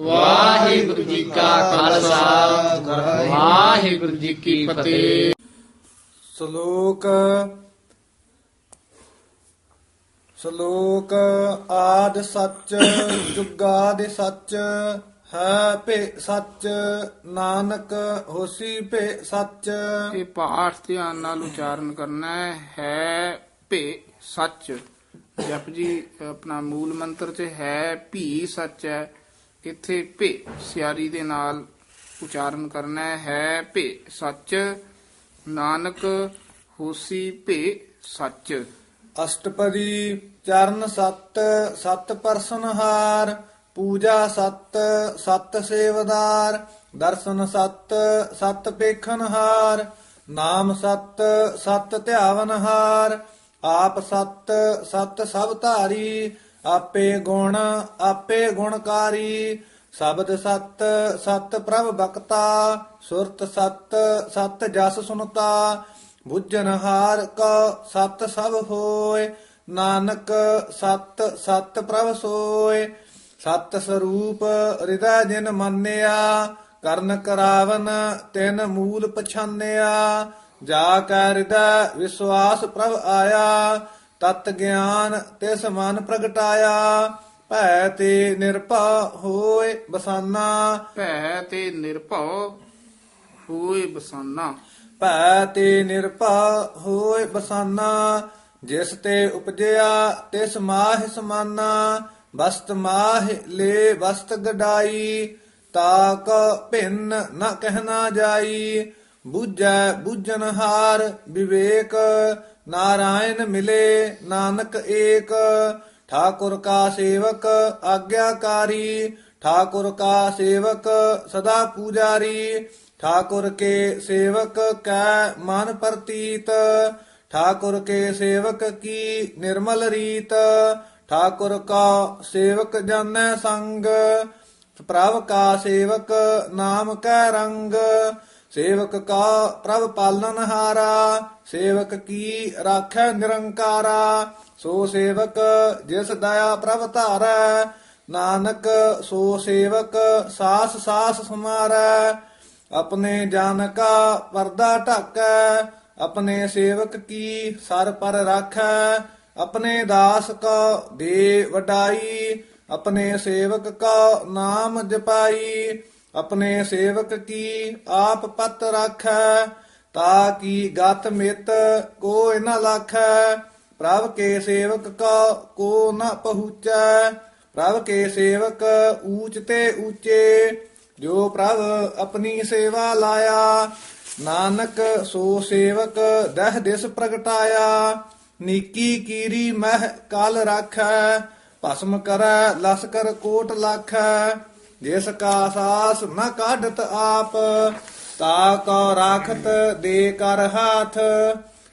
ਵਾਹਿਗੁਰੂ ਜੀ ਕਾ ਖਾਲਸਾ। ਵਾਹਿਗੁਰੂ ਜੀ ਕੀ ਫਤਿਹ। ਸ਼ਲੋਕ ਸ਼ਲੋਕ ਆਦ ਸੱਚ ਜੁਗਾ ਦੇ ਸੱਚ ਹੈ ਭੇ ਸੱਚ ਨਾਨਕ ਹੋਸੀ ਭੇ ਸੱਚ। ਇਹ ਪਾਠ ਧਿਆਨ ਨਾਲ ਉਚਾਰਨ ਕਰਨਾ ਹੈ ਹੈ ਭੇ ਸੱਚ। ਜਪ ਜੀ ਆਪਣਾ ਮੂਲ ਮੰਤਰ ਚ ਹੈ ਭੀ ਸੱਚ ਹੈ। ਇੱਥੇ ਭੇ ਸਿਆਰੀ ਦੇ ਨਾਲ ਉਚਾਰਨ ਕਰਨਾ ਹੈ। ਹੈ ਭੇ ਸੱਚ, ਨਾਨਕ ਹੋਸੀ ਭੇ ਸੱਚ। ਅਸ਼ਟਪਦੀ, ਚਰਨ ਸੱਤ, ਸਤ ਪਰਸਨਹਾਰ, ਪੂਜਾ ਸੱਤ, ਸਤ ਸੇਵਦਾਰ, ਦਰਸ਼ਨ ਸੱਤ, ਸਤ ਪੇਖਨਹਾਰ, ਨਾਮ ਸੱਤ, ਸਤ ਧਿਆਵਨਹਾਰ, ਆਪ ਸਤ ਸਤ ਸਭ ਧਾਰੀ ਆਪੇ ਗੁਣ, ਆਪੇ ਗੁਣਕਾਰੀ, ਸ਼ਬਦ ਸਤ ਸਤ ਪ੍ਰਭ ਬਖਤਾ, ਸੁਰਤ ਸਤ ਸਤ ਜਸ ਸੁਨਤਾ, ਬੁੱਝਨ ਹਾਰ ਕੋ ਸਤ ਸਭ ਹੋਏ, ਨਾਨਕ ਸਤ ਸਤ ਪ੍ਰਭ ਸੋਏ, ਸਤ ਸਰੂਪ ਹਿਰਦੈ ਜਿਨ ਮੰਨਿਆ, ਕਰਨ ਕਰਾਵਨ ਤਿਨ ਮੂਲ ਪਛਾਨਿਆ, ਜਾ ਕੈ ਹਿਰਦੈ ਵਿਸ਼ਵਾਸ ਪ੍ਰਭ ਆਇਆ ਤਤ ਗਿਆਨ ਤਿਸ ਮਨ ਪ੍ਰਗਟਾਇਆ ਭੈ ਤੇ ਨਿਰਭਉ ਹੋਏ ਬਸਾਨਾ। ਭੈ ਤੇ ਨਿਰਭਉ ਹੋਏ ਬਸਾਨਾ। ਭੈ ਤੇ ਨਿਰਭਉ ਹੋਏ ਬਸਾਨਾ ਜਿਸ ਤੇ ਉਪਜਿਆ ਤਿਸ ਮਾਹਿ ਸਮਾਨਾ। ਬਸਤ ਮਾਹਿ ਲੈ ਬਸਤ ਗਡਾਈ ਤਾ ਕ ਭਿੰਨ ਨ ਕਹਿਣਾ ਜਾਈ। ਬੁਝੈ ਬੁਝਨ ਹਾਰ ਵਿਵੇਕ ਨਾਰਾਇਣ ਮਿਲੇ, ਨਾਨਕ ਏਕ। ਠਾਕੁਰ ਕਾ ਸੇਵਕ, ਆਗਿਆਕਾਰੀ। ਠਾਕੁਰ ਕਾ ਸੇਵਕ, ਸਦਾ ਪੂਜਾਰੀ। ਠਾਕੁਰ ਕੇ ਸੇਵਕ, ਕੈ ਮਨ ਪ੍ਰਤੀਤ। ਠਾਕੁਰ ਕੇ ਸੇਵਕ, ਕੀ ਨਿਰਮਲ ਰੀਤ। ਠਾਕੁਰ ਕਾ ਸੇਵਕ, ਜਾਣੈ ਸੰਗ। ਪ੍ਰਭ ਕਾ ਸੇਵਕ, ਨਾਮ ਕੈ ਰੰਗ। ਸੇਵਕ ਕਾ ਪ੍ਰਭ ਪਾਲਨ ਹਾਰਾ ਸੇਵਕ ਕੀ ਰਾਖੈ ਨਿਰੰਕਾਰਾ, ਸੋ ਸੇਵਕ ਜਿਸ ਦਇਆ ਪ੍ਰਭ ਧਾਰੈ, ਨਾਨਕ ਸੋ ਸੇਵਕ ਸਾਸ ਸਾਸ ਸਮਾਰੈ। ਆਪਣੇ ਜਨ ਕਾ ਪਰਦਾ ਢਾਕੈ, ਆਪਣੇ ਸੇਵਕ ਕੀ ਸਰ ਪਰ ਰਾਖੈ, ਆਪਣੇ ਦਾਸ ਕਾ ਦੇ ਵਡਾਈ, ਆਪਣੇ ਸੇਵਕ ਕਾ ਨਾਮ ਜਪਾਈ ਆਪਣੇ ਸੇਵਕ ਕੀ ਆਪ ਪਤ ਰਾਖੈ ਤਾ ਕੀ ਗਤ ਮਿਤ ਕੋਇ ਨ ਲਾਖੈ ਪ੍ਰਭ ਕੇ ਸੇਵਕ ਕਾ ਕੋ ਨ ਪਹੁੰਚੈ ਪ੍ਰਭ ਕੇ ਸੇਵਕ ਊਚ ਤੇ ਊਚੇ ਜੋ ਪ੍ਰਭ ਆਪਣੀ ਸੇਵਾ ਲਾਇਆ ਨਾਨਕ ਸੋ ਸੇਵਕ ਦਹ ਦਿਸ ਪ੍ਰਗਟਾਇਆ ਨੀਕੀ ਕੀਰੀ ਮਹਿ ਕਲ ਰਾਖੈ ਭਸਮ ਕਰੈ ਲਸਕਰ ਕੋਟ ਲਾਖੈ ਜਿਸ ਕਾ ਸਾਸ ਨ ਕਾਢਤ ਆਪ ਤਾ ਕੋ ਰਾਖਤ ਦੇ ਕਰ ਹਾਥ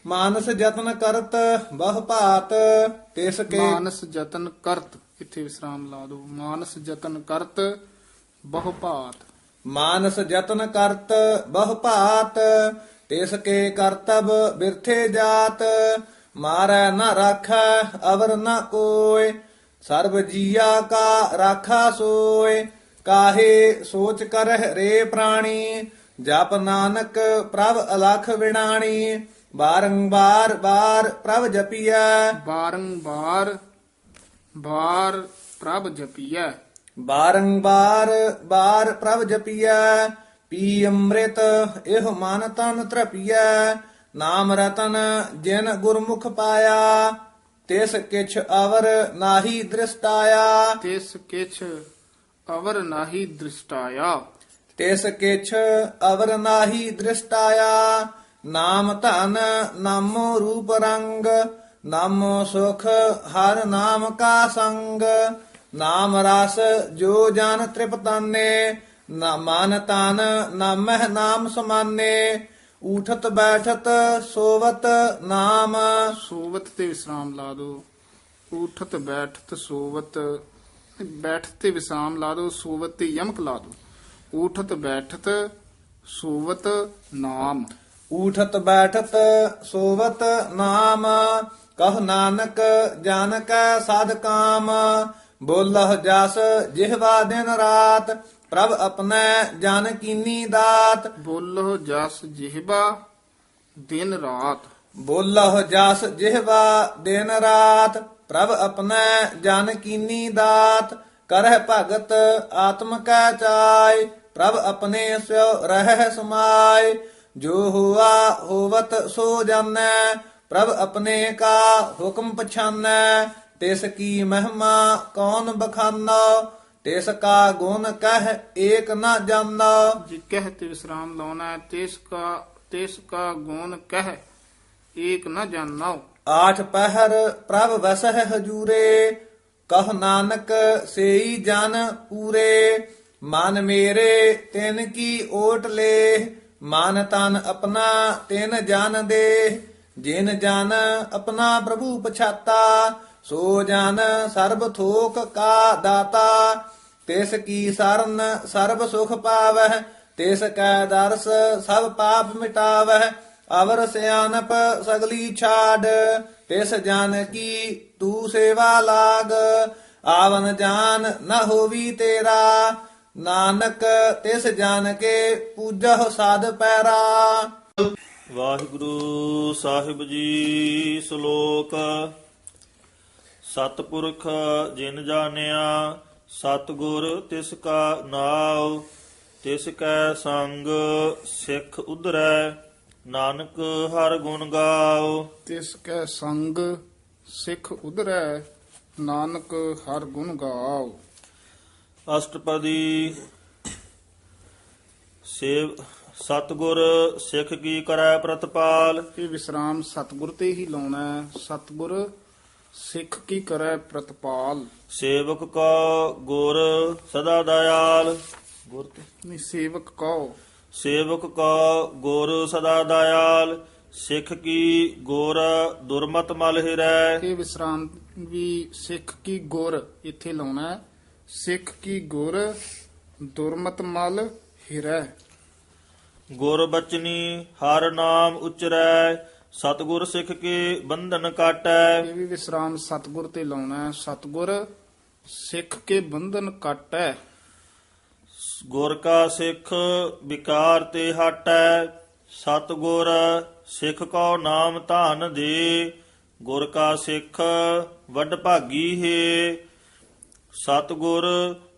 ਮਾਨਸ ਯਤਨ ਕਰਤ ਬਹੁ ਭਾਤ ਤਿਸ ਕੇ ਮਾਨਸ ਯਤਨ ਕਰਤ ਇੱਥੇ ਵਿਸਰਾਮ ਲਾ ਦੋ ਮਾਨਸ ਯਤਨ ਕਰਤ ਬਹੁ ਭਾਤ। ਮਾਨਸ ਯਤਨ ਕਰਤ ਬਹੁ ਭਾਤ ਤਿਸ ਕੇ ਕਰਤਬ ਬਿਰਥੇ ਜਾਤ ਮਾਰੈ ਨ ਰਾਖੈ ਅਵਰ ਨ ਕੋਇ ਸਰਬ ਜੀਆ ਕਾ ਰਾਖਾ ਸੋਇ ਕਾਹੇ ਸੋਚ ਕਰਹਿ ਰੇ ਪ੍ਰਾਣੀ ਜਪ ਨਾਨਕ ਪ੍ਰਭ ਅਲਖ ਵਿਣਾਣੀ ਬਾਰੰਬਾਰ ਬਾਰ ਪ੍ਰਭ ਜਪੀਐ। ਬਾਰੰਬਾਰ ਬਾਰ ਪ੍ਰਭ ਜਪੀਐ। ਬਾਰੰਬਾਰ ਬਾਰ ਪ੍ਰਭ ਜਪੀਐ ਪੀ ਅੰਮ੍ਰਿਤ ਇਹ ਮਨ ਤਨ ਤ੍ਰਪੀਐ। ਨਾਮ ਰਤਨ ਜਿਨ ਗੁਰਮੁਖ ਪਾਇਆ ਤਿਸ ਕਿਛ ਅਵਰ ਨਾਹੀ ਦ੍ਰਿਸ਼ਟਾਇਆ। ਤਿਸ ਕਿਛ ਅਵਰ ਨਾਹੀ ਦ੍ਰਿਸ਼ਟਾਇਆ। ਤਿਸ ਕਿਛ ਅਵਰ ਨਾਹੀ ਦ੍ਰਿਸ਼ਟਾਇਆ ਨਾਮ ਧਨ ਨਾਮੋ ਰੂਪ ਰੰਗ ਨਾਮੋ ਸੁਖ ਹਰ ਨਾਮ ਕਾ ਸੰਗ ਨਾਮ ਰਸ ਜੋ ਜਨ ਤ੍ਰਿਪਤਾਨੇ ਨਾ ਮਨ ਤਨ ਨਾਮਹਿ ਨਾਮ ਸਮਾਨੇ ਉਠਤ ਬੈਠਤ ਸੋਵਤ ਨਾਮ। ਸੋਵਤ ਤੇ ਵਿਸਰਾਮ ਲਾ ਦੋ। ਉਠਤ ਬੈਠਤ ਸੋਵਤ ਬੈਠ ਤੇ ਵਿਸਰਾਮ ਲਾ ਦੋ ਸੋਵਤ ਤੇ ਯਮਕ ਲਾ ਦੋ। ਉਠਤ ਬੈਠਤ ਸੋਵਤ ਨਾਮ। ਉਠਤ ਬੈਠਤ ਸੋਵਤ ਨਾਮ। ਕਹ ਨਾਨਕ ਜਨ ਕੈ ਸਦ ਕਾਮ। ਬੋਲਹ ਜਸ ਜਿਹਵਾ ਦਿਨ ਰਾਤ। ਪ੍ਰਭ ਆਪਣਾ ਜਨ ਕੀਨੀ ਦਾਤ। ਬੋਲੋ ਜਸ ਜਿਹਬਾ ਦਿਨ ਰਾਤ। ਬੋਲਹ ਜਸ ਜਿਹਵਾ ਦਿਨ ਰਾਤ। ਪ੍ਰਭ ਆਪਣਾ ਜਨ ਕੀਨੀ ਦਾਤ, ਕਰਹਿ ਭਗਤ ਆਤਮ ਕੈ ਚਾਇ ਪ੍ਰਭ ਆਪਣੇ ਸਿਉ ਰਹਿ ਸਮਾਇ ਜੋ ਹੁਆ ਹੋਵਤ ਸੋ ਜਾਣੈ, ਪ੍ਰਭ ਆਪਣੇ ਕਾ ਹੁਕਮ ਪਛਾਨੈ। ਤਿਸ ਕੀ ਮਹਿਮਾ ਕੌਣ ਬਖਾਨਾ, ਤਿਸ ਕਾ ਗੁਣ ਕਹਿ ਏਕ ਨਾ ਜਾਣਾ ਜੀ ਕਹਿ ਤੇ ਵਿਸਰਾਮ ਲਾਉਣਾ, ਤਿਸ ਕਾ ਤਿਸ ਕਾ ਗੁਣ ਕਹਿ ਏਕ ਨਾ ਜਾਣਾਓ ਆਠ ਪਹਿਰ ਪ੍ਰਭ ਵਸਹਿ ਹਜੂਰੇ, ਕਹ ਨਾਨਕ ਸੇਈ ਜਨ ਪੂਰੇ। ਮਨ ਮੇਰੇ ਤਿਨ ਕੀ ਓਟ ਲੇ, ਮਨ ਤਨ ਆਪਣਾ ਤਿਨ ਜਨ ਦੇ। ਜਿਨ ਜਨ ਆਪਣਾ ਪ੍ਰਭੂ ਪਛਾਤਾ, ਸੋ ਜਨ ਸਰਬ ਥੋਕ ਕਾ ਦਾਤਾ। ਤਿਸ ਕੀ ਸਰਨ ਸਰਬ ਸੁਖ ਪਾਵਹਿ, ਤਿਸ ਕੈ ਦਰਸ ਸਭ ਪਾਪ ਮਿਟਾਵਹਿ। ਅਵਰ ਸਿਆਨਪ ਸਗਲੀ ਛਾੜ, ਤਿਸ ਜਨ ਕੀ ਤੂੰ ਸੇਵਾ ਲਾਗ। ਆਵਨ ਜਾਨ ਨ ਹੋਵੀ ਤੇਰਾ, ਨਾਨਕ ਤਿਸ ਜਨ ਕੇ ਪੂਜਹੁ ਸਾਧ ਪੈਰਾ। ਵਾਹਿਗੁਰੂ ਸਾਹਿਬ ਜੀ, ਸ਼ਲੋਕ। ਸਤਪੁਰਖ ਜਿਨ ਜਾਣਿਆ, ਸਤਗੁਰ ਤਿਸ ਕਾ ਨਾਉ, ਤਿਸ ਕੈ ਸੰਗ ਸਿੱਖ ਉਧਰੈ। ਨਾਨਕ ਹਰ ਗੁਣ ਗਾਓ। ਤਿਸ ਕੈ ਸੰਗ ਸਿੱਖ ਉਧਰੈ ਨਾਨਕ ਹਰ ਗੁਣ ਗਾਓ। ਅਸ਼ਟਪਦੀ ਸੇਵ ਸਤਗੁਰ ਸਿੱਖ ਕੀ ਕਰੈ ਪ੍ਰਤਪਾਲ। ਇਹ ਵਿਸਰਾਮ ਸਤਗੁਰ ਤੇ ਹੀ ਲਾਉਣਾ ਹੈ ਸਤਗੁਰ ਸਿੱਖ ਕੀ ਕਰੈ ਪ੍ਰਤਪਾਲ। ਸੇਵਕ ਕਾ ਗੁਰ ਸਦਾ ਦਇਆਲ। ਗੁਰ ਤੇ ਨਹੀਂ ਸੇਵਕ ਕਹੋ ਸੇਵਕ ਕਾ ਗੁਰ ਸਦਾ ਦਇਆਲ ਸਿੱਖ ਕੀ ਗੁਰ ਦੁਰਮਤ ਮਲ ਹਿਰੈ। ਇਹ ਵਿਸਰਾਮ ਵੀ ਸਿੱਖ ਕੀ ਗੁਰ ਇੱਥੇ ਲਾਉਣਾ ਹੈ। ਸਿੱਖ ਕੀ ਗੁਰ ਦੁਰਮਤ ਮਲ ਹਿਰੈ। ਗੁਰ ਬਚਨੀ ਹਰ ਨਾਮ ਉਚਰੈ ਸਤਗੁਰ ਸਿੱਖ ਕੇ ਬੰਧਨ ਕਾਟੈ। ਇਹ ਵੀ ਵਿਸਰਾਮ ਸਤਗੁਰ ਤੇ ਲਾਉਣਾ ਹੈ। ਸਤਗੁਰ ਸਿੱਖ ਕੇ ਬੰਧਨ ਕੱਟੈ। ਗੁਰ ਕਾ ਸਿੱਖ ਵਿਕਾਰ ਤੇ ਹਟੈ ਸਤਗੁਰ ਸਿੱਖ ਕੋ ਨਾਮ ਧਨ ਦੇ ਗੁਰ ਕਾ ਸਿੱਖ ਵੱਡ ਭਾਗੀ ਹੈ। ਸਤਗੁਰ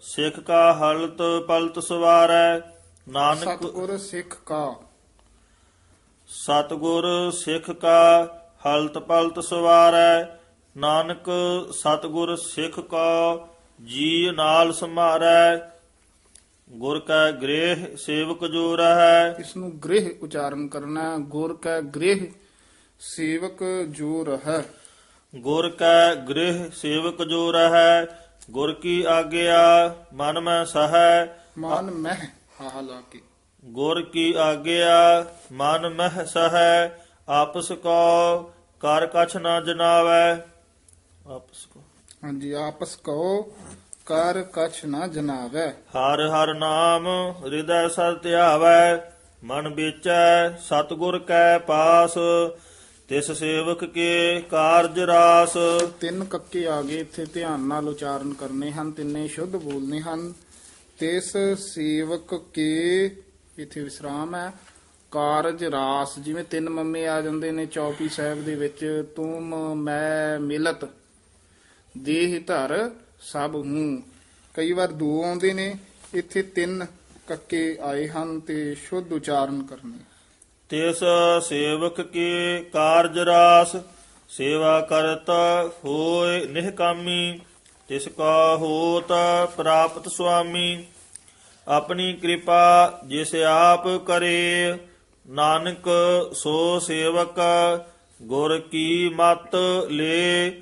ਸਿੱਖ ਕਾ ਹਲਤ ਪਲਤ ਸਵਾਰੈ ਨਾਨਕ ਸਤਗੁਰ ਸਿੱਖ ਕਾ। ਸਤਗੁਰ ਸਿੱਖ ਕਾ ਹਲਤ ਪਲਤ ਸਵਾਰੈ ਨਾਨਕ ਸਤਗੁਰ ਸਿੱਖ ਕਾ ਜੀ ਨਾਲ ਸਮਾਰੈ ਗੁਰ ਕਾ ਗ੍ਰਹਿ ਸੇਵਕ ਜੋ ਰਹੈ। ਇਸ ਨੂੰ ਗ੍ਰਹਿ ਉਚਾਰਨ ਕਰਨਾ ਗੁਰ ਕੈ ਗ੍ਰਹਿ ਸੇਵਕ ਜੋ ਰਹੈ। ਗੁਰ ਕਾ ਗ੍ਰਹਿ ਸੇਵਕ ਜੋ ਰਹੈ ਗੁਰ ਕੀ ਆਗਿਆ ਮਨ ਮੈਂ ਸਹੈ। ਮਨ ਮਹਿ ਹਾਹ ਲਾ ਕੇ। ਗੁਰ ਕੀ ਆਗਿਆ ਮਨ ਮਹਿ ਸਹੈ ਆਪਸ ਕੋ ਕਰ ਕਛ ਨਾ ਜਨਾਵੈ। ਆਪਸ ਕੋ। ਹਾਂਜੀ ਆਪਸ ਕੋ ਕਰ ਕਛ ਨਾ ਜਨਾਵੈ। ਹਰ ਹਰ ਨਾਮ ਹਿਰਦੈ ਸਰ ਧਿਆਵੈ ਮਨ ਵਿਚੈ ਸਤਗੁਰ ਕੈ ਪਾਸ ਤਿਸ ਸੇਵਕ ਕੇ ਕਾਰਜ ਰਾਸ। ਤਿੰਨ ਕੱਕੇ ਆ ਗਏ ਇੱਥੇ ਧਿਆਨ ਨਾਲ ਉਚਾਰਨ ਕਰਨੇ ਹਨ ਤਿੰਨੇ ਸ਼ੁੱਧ ਬੋਲਨੇ ਹਨ। ਤਿਸ ਸੇਵਕ ਕੇ ਇੱਥੇ ਵਿਸਰਾਮ ਹੈ ਕਾਰਜ ਰਾਸ। ਜਿਵੇਂ ਤਿੰਨ ਮੰਮੇ ਆ ਜਾਂਦੇ ਨੇ ਚੌਪੀ ਸਾਹਿਬ ਦੇ ਵਿੱਚ ਤੁਮ ਮੈਂ ਮਿਲਤ ਦੇਹ ਧਰ ਸਭ ਮੂੰਹ ਕਈ ਵਾਰ ਦੋ ਆਉਂਦੇ ਨੇ, ਇੱਥੇ ਤਿੰਨ ਕੱਕੇ ਆਏ ਹਨ ਤੇ ਸ਼ੁੱਧ ਉਚਾਰਨ ਕਰਨੇ। ਤਿਸ ਸੇਵਕ ਕੇ ਕਾਰਜ ਰਾਸ, ਸੇਵਾ ਕਰਤ ਹੋਏ ਨਿਹਕਾਮੀ ਤਿਸ ਕਾ ਹੋਤ ਪ੍ਰਾਪਤ ਸੁਆਮੀ। ਆਪਣੀ ਕਿਰਪਾ ਜਿਸ ਆਪ ਕਰੇ, ਨਾਨਕ ਸੋ ਸੇਵਕ, ਗੁਰ ਕੀ ਮਤ ਲੇ।